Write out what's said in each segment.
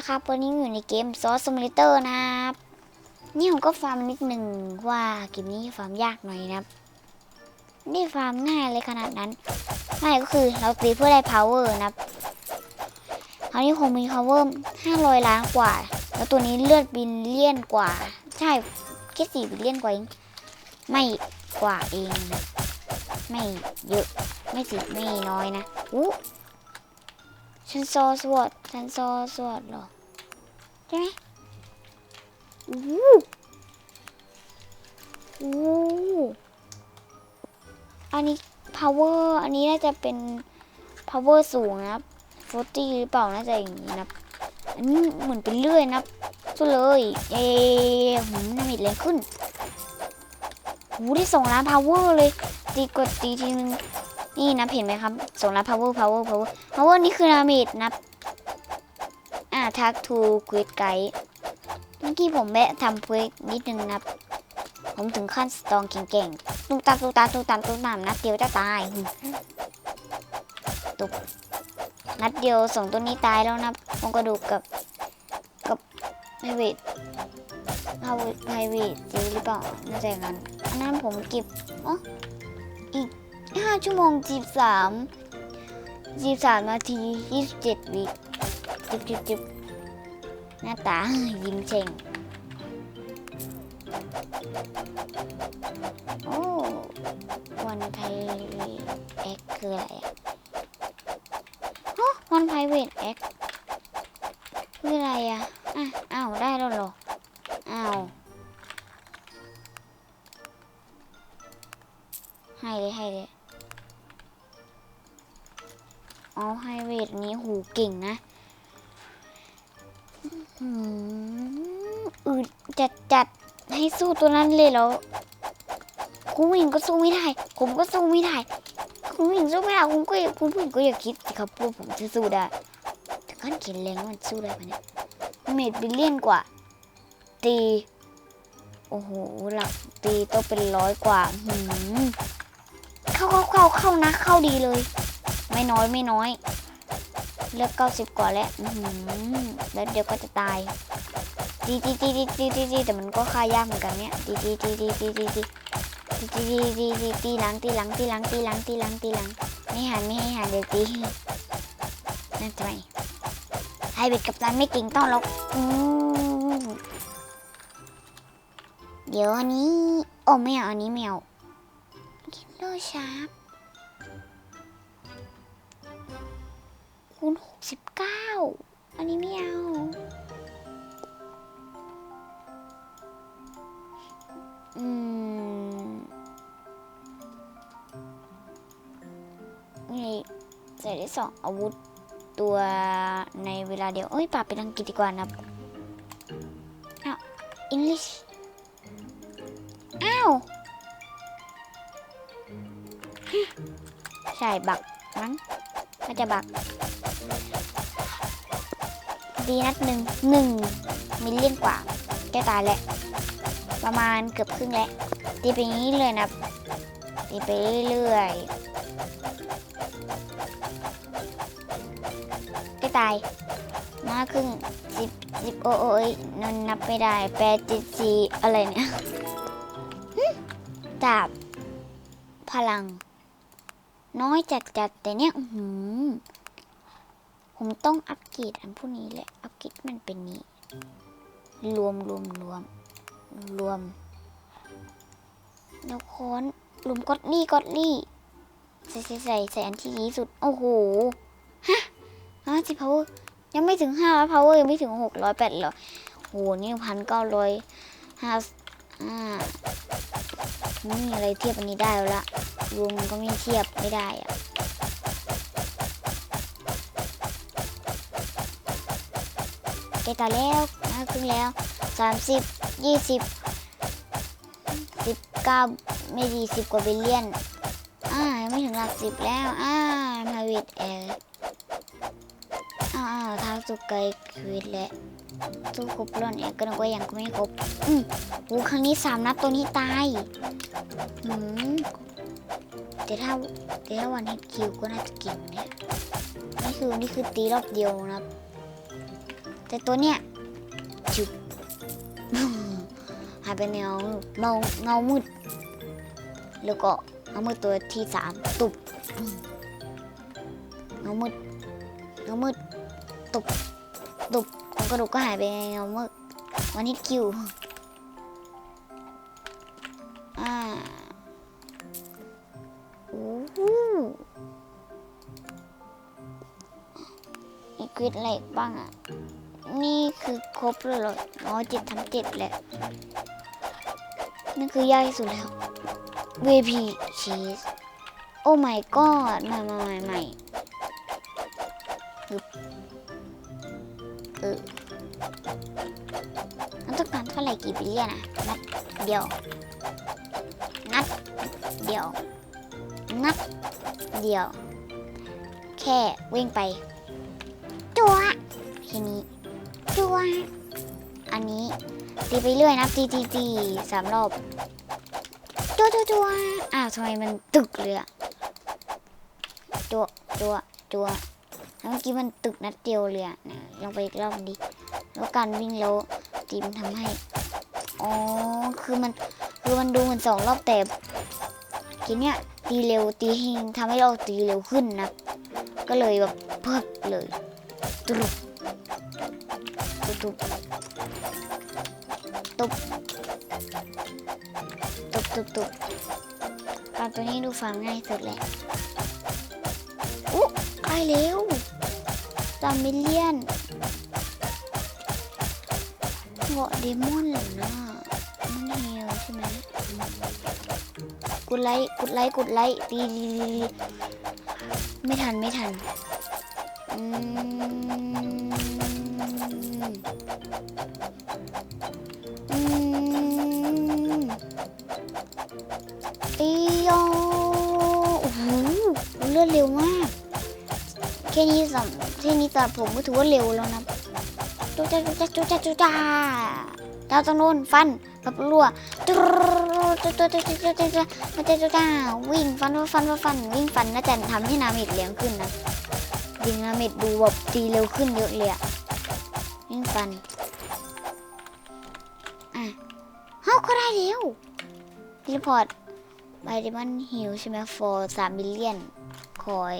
ละครับวันนี้อยู่ในเกมซอสซิมูเลเตอร์นะครับนี่ผมก็ฟาร์มนิดหนึ่งว่าเกมนี้ฟาร์มยากหน่อยนะครับไม่ฟาร์มง่ายเลยขนาดนั้นไม่ก็คือเราตีเพื่อได้ power นะครับคราวนี้คงมี power 500ล้านกว่า แล้วตัวนี้เลือดบินเลี่ยนกว่า ใช่แค่สี่บิลเลียนกว่าเองไม่กว่าเอง ไม่เยอะไม่สิไม่น้อยนะอู้ ฉันซอสวดฉันซอสวดเหรอใช่ไหมอู้อู้อันนี้ power อันนี้น่าจะเป็น power สูงนะครับ40หรือเปล่าน่าจะอย่างนี้นะอันนี้เหมือนเป็นเลื่อยนะสู้เลยเย้หืมน้ำมิดแรงขึ้นหูได้สองล้าน power เลย ตีกดตีทีนึง นี่นะเห็นไหมครับส่งแล้ว power power power power นี่คือนามิดนะอ่าทักทูควิดไกด์เมื่อกี้ผมแวะทำเพื่อนิดนึงนะผมถึงขั้นสตองเก่งๆตุ้มตามตุ้มตามตุ้มตามตุ้มตามนัดเดียวจะตายตุกนัดเดียวส่งตัวนี้ตายแล้วนะโครงกระดูกกับกับไพเวทไพเวทจริงหรือเปล่าน่าจะงั้นอันนั้นผมเก็บอ๋อ 5 ชั่วโมง 13 13 นาที 27 วิจุบจุบจุบหน้าตายิ้มเฉ่งโอ้วันไพเวทแอคคืออะไรอะฮะวันไพเวทเอ็ก ให้สู้ตัวนั้นเลยแล้วคุณผู้หญิงก็สู้ไม่ได้ ผมก็สู้ไม่ได้ คุณผู้หญิงสู้ไม่ได้คุณก็คุณผู้หญิงก็อย่าคิดสิครับว่าผมจะสู้ได้แต่ขั้นเขียนแรงว่ามันสู้ได้ปะเนี่ยเมดบิลเลียนกว่า ตี โอ้โหหลักตีต้องเป็นร้อยกว่าหืมเข้าเข้าเข้าเข้านะ เข้าดีเลย ไม่น้อยไม่น้อย เลือกเก้าสิบกว่าแล้วหือแล้วเดี๋ยวก็จะตาย ตีตีตีตีตีตีตีแต่มันก็ฆ่ายากเหมือนกันเนี่ยตีตีตีตีตีตีตีตีตีตีตีตีตีหลังตีหลังตีหลังตีหลังตีหลังตีหลังไม่หันไม่ให้หันเดี๋ยวตีนั่นทำไมให้เบ็ดกับตันไม่เก่งต้องหรอกเดี๋ยวอันนี้โอ้ไม่เอาอันนี้ไม่เอาคินโดชาร์ปคูณหกสิบเก้าอันนี้ไม่เอา อืมนี่ใส่ได้สองอาวุธตัวในเวลาเดียว เอ้ยปรับเป็นอังกฤษดีกว่านะอ้าว English อ้าว ใช่บักมั้งน่าจะบัก ดีนัดหนึ่งหนึ่งมิลเลียนกว่า แกตายแหละ ประมาณเกือบครึ่งแล้วตีไปนี้เลยนะตีไปเรื่อยๆแกตายมาครึ่งสิบสิบโอโอยนนนับไม่ได้แปดจ็ดสี่อะไรเนี่ยหึดาบพลัง น้อยจัดจัดแต่เนี่ยหือผมต้องอัปเกรดอันพวกนี้แหละอัปเกรดมันเป็นนี้ รวมรวมรวม รวมแล้วค้อนรวมกดลี่กดลี่ ใส่ใส่ใส่ใส่อันที่ดีสุด โอ้โห ฮะห้าสิบ power ยังไม่ถึงห้าร้อย power ยังไม่ถึงหกร้อยแปดหรอโหนี่พันเก้าร้อยห้าอ่าไม่อะไรเทียบอันนี้ได้แล้วละรวมมันก็ไม่เทียบไม่ได้อะเกตาแล้วนะครึ่งแล้วสามสิบ ยี่สิบสิบเก้าไม่ดีสิบกว่าบิลเลียน อ่าไม่ถึงหลักสิบแล้ว อ่าพาวิดแอร์อ่าท้าสุกไกควิดและสู้ครบล้อนแอร์ก็นึกว่ายังก็ไม่ครบ อืมโหครั้งนี้สามนัดตัวนี้ตายอืมแต่ถ้าแต่ถ้าวันเฮดคิวก็น่าจะเก่งเนี่ยนี่คือนี่คือตีรอบเดียวนะครับ แต่ตัวเนี้ยจุบายไปแนวเมาเงามืด แล้วก็เงามืดตัวที่สามตุบเงามืดเงามืดตุบตุบของกระดูกก็หายไปในเงามืดวันนี้คิวอ่าโอ้โหมีควิดอะไรอีกบ้างอะนี่คือครบเลยเหรออ๋อเจ็ดทั้งเจ็ดแหละ นั่นคือยากที่สุดแล้ว VP cheese โอ้ my god ใหม่ใหม่ใหม่ใหม่เออมันต้องการเท่าไหร่กี่บิลเลียนอะนัดเดียว นัดเดียว นัดเดียว แค่วิ่งไป จัวแค่นี้ จัวอันนี้ ตีไปเรื่อยนับตีตีตีสามรอบจัวจัวจัวอ้าวทำไมมันตึกเลยอะจัวจัวจัวแล้วเมื่อกี้มันตึกนัดเดียวเลยอะนี่ยลองไปอีกรอบดิแล้วการวิ่งแล้วตีมันทำให้อ๋อคือมันคือมันดูเหมือนสองรอบแต่ทีเนี้ยตีเร็วตีให้ทำให้เราตีเร็วขึ้นนะก็เลยแบบเพิ่มเลยตุลุบตุบ ตบตบตบตุบปลาตัวนี้ดูฟาร์มง่ายสุดเลยอุ๊ใกล้เร็วสามมิเลียนเหาะเดมอนเหรอนะมันเฮียใช่ไหมกดไลค์กดไลค์กดไลค์ดีดีดีดีไม่ทันไม่ทันอืม ค่นี้ตัดผมก็ถือว่าเร็วแล้วนะจุ๊จ้าจุ๊จ้าจุ๊จ้าจุ๊จ้าดาวตรงโน้นฟันกับรัวจุ๊จุจุจุจุจุจุจุจุจุจ้าวิ่งฟันฟันฟันวิ่งฟันน่าจะทำให้นาเมดเลี้ยงขึ้นนะยิงนาเมดดูแบบตีเร็วขึ้นเยอะเลยอะวิ่งฟันอะเฮ้าก็ได้เร็วรีพอร์ตไบเดมันฮิวใช่ไหม for สามมิลเลียนคอย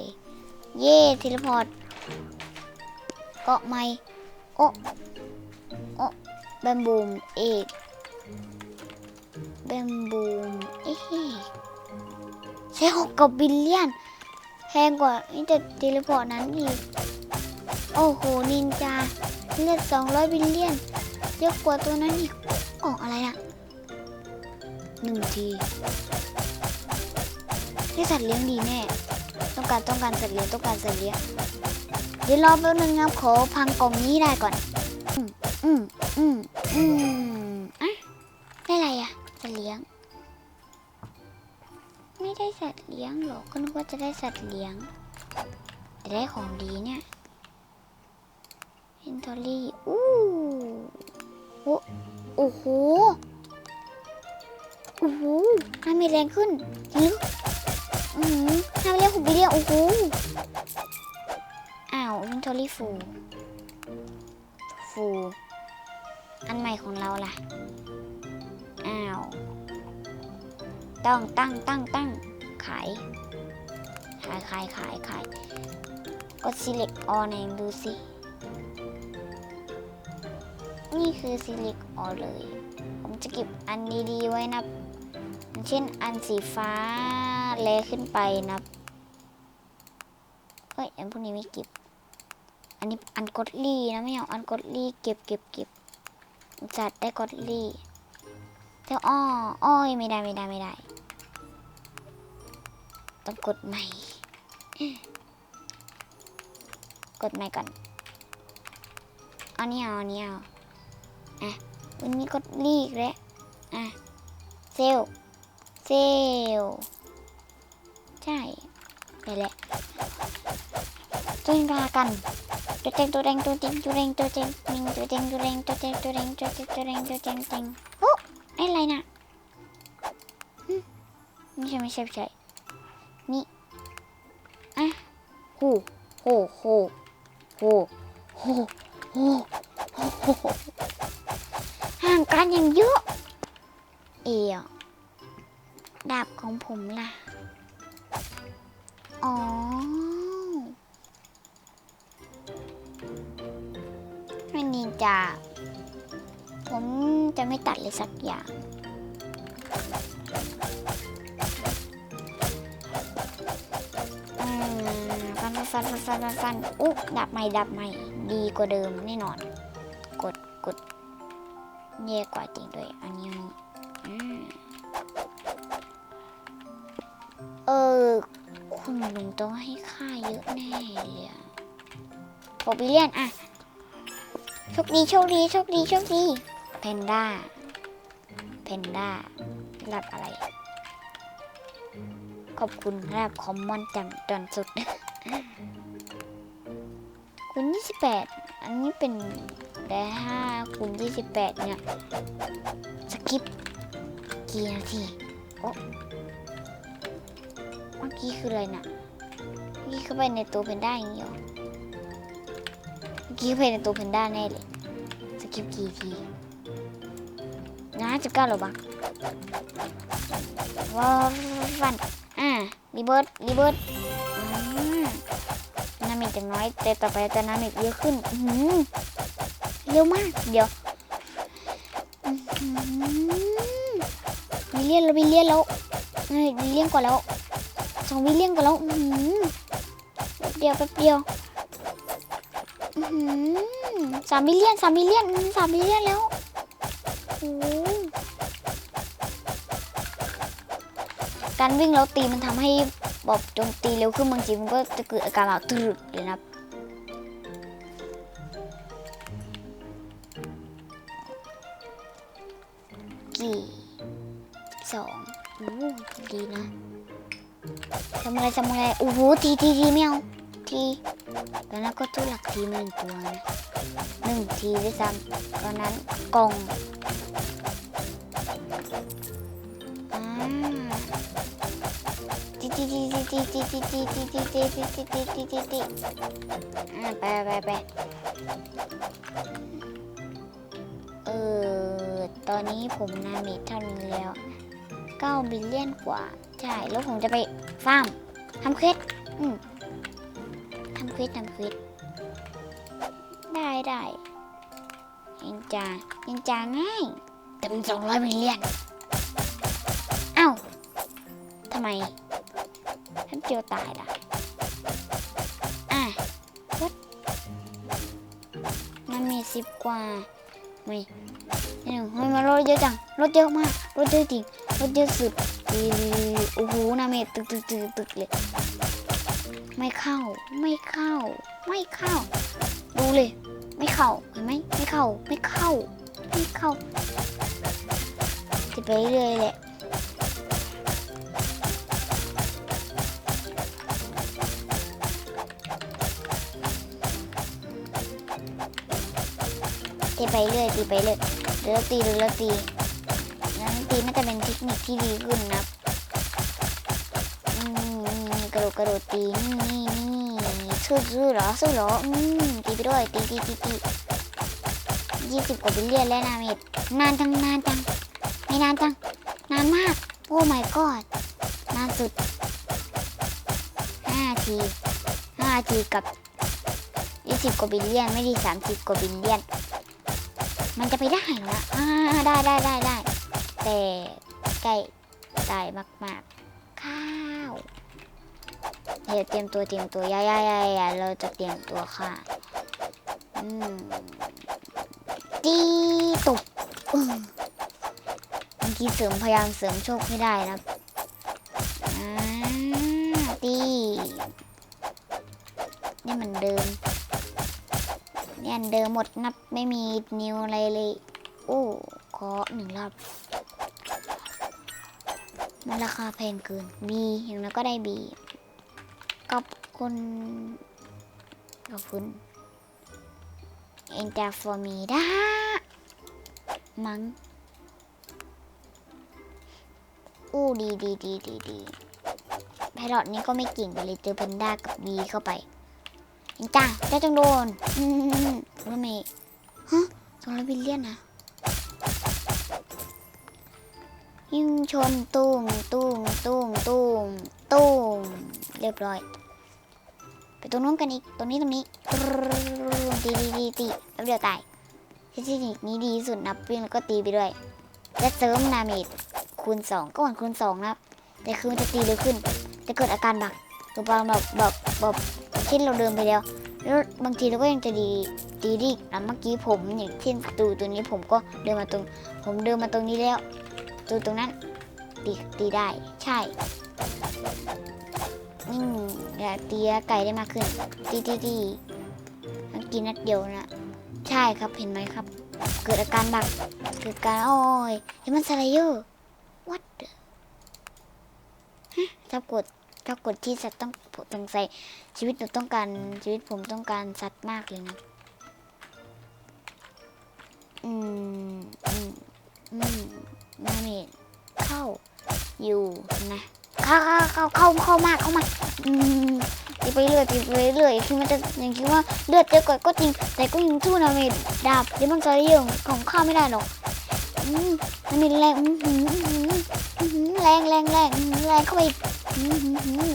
เย่ทีรีพอร์ต เกาะไม่โอะโอะแบมบูมเอกแบมบูมเอ๊ะใช้หกกับบิลเลียนแพงกว่านี่แต่ทีรีพอร์ตนั้นอีก โอ้โห นินจา เลือดสองร้อยบิลเลียนเยอะกว่าตัวนั้นอีก ออกอะไรอะหนึ่งทีได้สัตว์เลี้ยงดีแน่ การต้องการสัตว์เลี้ยงต้องการสัตว์เลี้ยงเดี๋ยวรอแป๊บนึงนะครับขอพังกล่องนี้ได้ก่อน อืมอืมอืมอืมอะได้อะไรอะสัตว์เลี้ยง ไม่ได้สัตว์เลี้ยงหรอกก็นึกว่าจะได้สัตว์เลี้ยงแต่ได้ของดีเนี่ยอินทอรี่อู้โอ้โอ้โหโอ้โหน้ำมีแรงขึ้นลึก อือหือน้ำเรียกผมไปเรียกโอ้โหอ้าวอินทอรี่ฟูฟู อันใหม่ของเราล่ะ อ้าว ต้องตั้งตั้งตั้งขาย ขายขายขายขายกด select all เองดูสิ นี่คือ select all เลย ผมจะเก็บอันดีๆไว้นะอย่างเช่นอันสีฟ้า แลขึ้นไปนะเฮ้ยอันพวกนี้ไม่เก็บ อันนี้อันกดลี่นะไม่เอาอันกดลี่เก็บเก็บเก็บจัดได้กดลี่แต่อ้ออ้อยไม่ได้ไม่ได้ไม่ได้ ต้องกดใหม่ กดใหม่ก่อนเอานี่เอาอันนี่เอาอะวันนี้กดลี่อีกแล้วอะเซลเซล ใช่ไปแหละตัวเองรากันตัวเต็งตัวเต็งตัวเต็งตัวเต็งตัวเต็งมิงตัวเต็งตัวเต็งตัวเต็งตัวเต็งตัวเต็งตัวเต็งตัวเต็งเต็งโอ้ไม่ไรนะนี่ใช่ไม่ใช่ไม่ใช่นี่อะโหโหโหโหโหโหโหห่างกันอย่งเยอะ เอ๋ดาบของผมล่ะ อ๋อ ไม่นินจาผมจะไม่ตัดเลยสักอย่าง อืม ฟันฟันฟันฟันฟันฟันอุ๊ดับใหม่ดับใหม่ ดีกว่าเดิมแน่นอน กดกดแย่กว่าจริงด้วย อันนีุ้งต้องให้ค่าเยอะแน่เลยอะโอบิเลียนอะโชคดีโชคดีโชคดีโชคดีเพนด้าเพนด้ารับอะไร ขอบคุณรับคอมมอนจังจนสุด คุณ28 อันนี้เป็นได้5คุณ28 เนี่ย สกิปกี่นาที โอ้เมื่อกี้คืออะไรน่ะเมื่อ กี้เข้าไปในตัวเพนด้าอย่างนี้เหรอเมื่อกี้เข้าไปในตัวเพนด้าแน่เลยสกิปกี่ทีนะจะก้าหรอบักว้าวฟันอ่ารีเบิร์ดรีเบิร์ดอืมนามิกจะน้อย แต่ต่อไปจะนามิกเยอะขึ้นอื้อหือเร็วมาก เดี๋ยวอื้อหือวิลเลียนแล้ววิลเลียนแล้วเฮ้ยวิลเลียนกว่าแล้วสองวิลเลียนกว่าแล้วอื้อหือแป๊บ เดียวแป๊บเดียวสามวิลเลียนสามวิลเลียนสามวิลเลียนแล้วโอ้การวิ่งแล้วตีมันทำให้บบโจมตีเร็วขึ้นบางทีมันก็จะเกิดอาการแบบตรึกเลยนะกี่สองโอ้ดีนะทำอะไรทำอะไรโอ้โหทีทีทีไม่เอา ทีตอนนั้นก็ตู้หลักทีมาหนึ่งตัวนะหนึ่งทีด้วยซ้ำตอนนั้นกล่องอ่าตีตีตีตีตีตีตีตีตีตีตีตีตีตีตีตีอ่าไปไปไปเออตอนนี้ผมนามิเท่านี้แล้ว9บิลเลียนกว่า ใช่ แล้วผมจะไปฟาร์มทำเควสอืม ทำควสทำควสได้ได้ยิงจายิงจาง่ายเต็มสองร้อยบิลเลียนเอ้าทำไมฉันเจียวตายละอะวัดมันมีสิบกว่าไม่นี่เฮ้ยมารถเยอะจังรถเยอะมากรถเยอะจริงรถเยอะสุดโอ้โหนาเมตึกตึกตึกตึกเลย ไม่เข้า ไม่เข้า ไม่เข้า ดูเลย ไม่เข้าเห็นไหมไม่เข้า ไม่เข้า ไม่เข้าจะไปเรื่อยแหละตีไปเรื่อยตีไปเรื่อยเดี๋ยวตีเดี๋ยวตีแล้วตีน่าจะเป็นเทคนิคที่ดีขึ้นนะ อืมกระโดดกระโดดตีนี่นี่นี่สู้สู้เหรอสู้เหรออืมตีไปด้วยตีตีตีตียี่สิบกว่าบิลเลียนแล้วนะเมดนานจังนานจังไม่นานจังนานมากโอ้ my god นานสุดห้าทีห้าทีกับยี่สิบกว่าบิลเลียนไม่ดีสามสิบกว่าบิลเลียน มันจะไปได้เหรออ่าได้ได้ได้ได้แต่ใกล้ตายมากๆข้าว เดี๋ยวเตรียมตัวเตรียมตัวยายายายาเราจะเตรียมตัวค่ะอืมตีตกเมื่อกี้เสริมพยายามเสริมโชคไม่ได้นะตีนี่มือนเดิมนี่อันเดิมหมดนับไม่มีนิวอะไรเลย โอ้ขอหนึ่งรอบมันราคาแพงเกินบีอย่างนั้นก็ได้บี คุณขอบคุณเอ็นจาฟอร์มีด้ามังอู้ดีดีดีดีดีไพลอตนี้ก็ไม่เก่งเลยเจอเพนด้ากับบีเข้าไปจ้าเจ้าจงโดนอืมรู้ไมฮะสองร้อยบิลเลียนนะยิงชนตุ้มตุ้มตุ้มตุ้มตุ้มเรียบร้อย ตรงนู้นกันอีก ตรงนี้ตรงนี้ตรึ๊ดตีตีตีตีแล้วเดียวตายเทคนิคนี้ดีที่สุดนับวิ่งแล้วก็ตีไปด้วย และเสริมนาเมจคูณสองก็เหมือนคูณสองนะครับ แต่คือมันจะตีเร็วขึ้น จะเกิดอาการบักตัวปลาแบบแบบแบบเช่นเราเดินไปแล้ว แล้วบางทีเราก็ยังจะดีตีดีแล้วเมื่อกี้ผมอย่างเช่นตูตัวนี้ผมก็เดินมาตรง ผมเดินมาตรงนี้แล้วตัวตรงนั้นตีตีได้ใช่อืม อย่าตีไก่ได้มากขึ้นตีตีตีเมื่อกี้นัดเดียวนะใช่ครับเห็นไหมครับ เกิดอาการบักเกิดการโอ้ยเฮ้ยมันสไลเดอร์ what the ฮะถ้ากดถ้ากดที่สัตว์ต้องสงสัยชีวิตหนูต้องการชีวิตผมต้องการสัตว์มากเลยนะอืมอืมอืมนาเมจเข้าอยู่นะ เข้าเข้าเข้าเข้าเข้ามากเข้ามาอืมตีไปเรื่อยตีไปเรื่อยคือมันจะอยังคิดว่าเลือดเยอะกว่าก็จริง แต่ก็ยังสู้นาเมจดาบเดมอนซาริเยอร์ของข้าไม่ได้หรอกอืมนาเมจแรงแรงแรงแรงแรงเข้าไป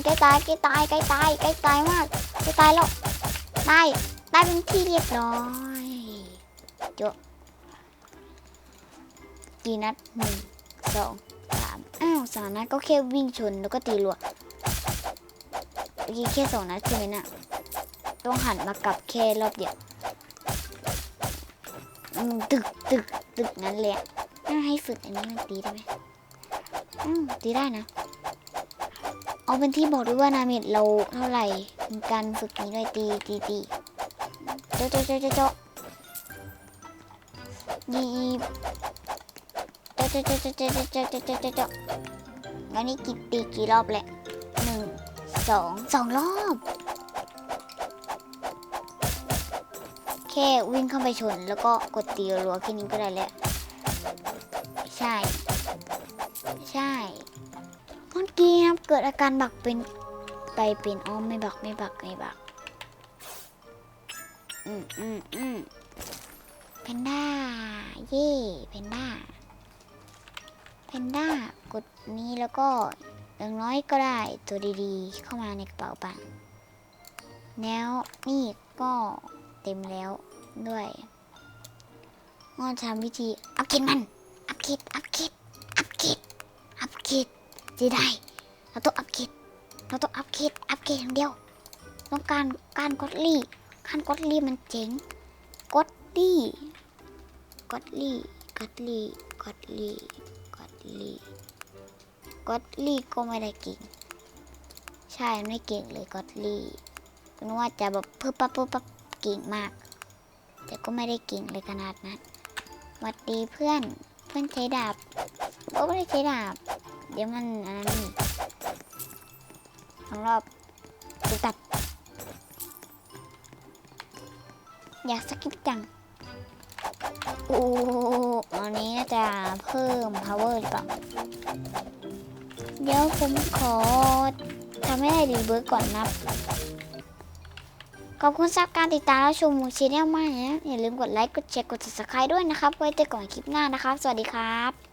ใกล้ตายใกล้ตายใกล้ตายใกล้ตายมากใกล้ตายแล้วตายตายเป็นที่เรียบร้อยจบกี่นัดหนึ่งสอง อ้าวสามนัดก็แค่วิ่งชนแล้วก็ตีรัวเมื่อกี้แค่สองนัดใช่ไหมน่ะต้องหันมากลับแค่รอบเดียวตึกตึกตึกนั้นเลยอะอ้าให้ฝึกอันนี้มันตีได้ไหมอืมตีได้นะ เอาเป็นที่บอกด้วยว่านาเมจเราเท่าไหร่การฝึกนี้ด้วยตีตีตีเจาะเจาะเจาะเจาะเจาะยีบเจาะเจาะเจาะเจาะเจาะเจาะเจาะ เจาะเจาะเจาะงั้นนี่กี่ตีกี่รอบแหละหนึ่งสองสองรอบ แค่วิ่งเข้าไปชนแล้วก็กดตีรัวแค่นี้ก็ได้แล้ว ใช่ ใช่เมื่อกี้ครับเกิดอาการบักเป็นไปเป็นอ้อมไม่บักไม่บักไม่บัก อืมอืมอืมเพนด้า เย่เพนด้าเพนด้า ดนี้แล้วก็อย่างน้อยก็ได้ตัวดีๆ เข้ามาในกระเป๋าปังแล้วนี่ก็เต็มแล้วด้วยงอนทำวิธีอัพคิดมัน อัพคิดอัพคิดอัพคิดอัพคิดจะได้เราต้องอัพเกรดเราต้องอัพเกรดอัพเกรดอย่างเดียว ต้องการการกดลี่การกดลี่มันเจ๋งกดลี่กดลี่กดลี่กดลี่กดลี่ กดลี่ก็ไม่ได้เก่ง ใช่ไม่เก่งเลยกดลี่นึกว่าจะแบบเพิ่มปั๊บเพิ่มปั๊บเก่งมาก แต่ก็ไม่ได้เก่งเลยขนาดนั้นหวัดดีเพื่อนเพื่อนใช้ดาบก็ไม่ได้ใช้ดาบ เดี๋ยวมันอันนั้นอีกสองรอบดูตัดอยากสกิปจังโอ้อันนี้น่าจะเพิ่ม power หรือเปล่า เดี๋ยวผมขอทำให้ได้รีเบิร์กก่อนนับขอบคุณสำหรับการติดตามและชมมูชีแนลมากนะอย่าลืมกดไลค์ กดแชร์ กด subscribe ด้วยนะครับ ไว้เจอกันใหม่คลิปหน้านะครับ สวัสดีครับ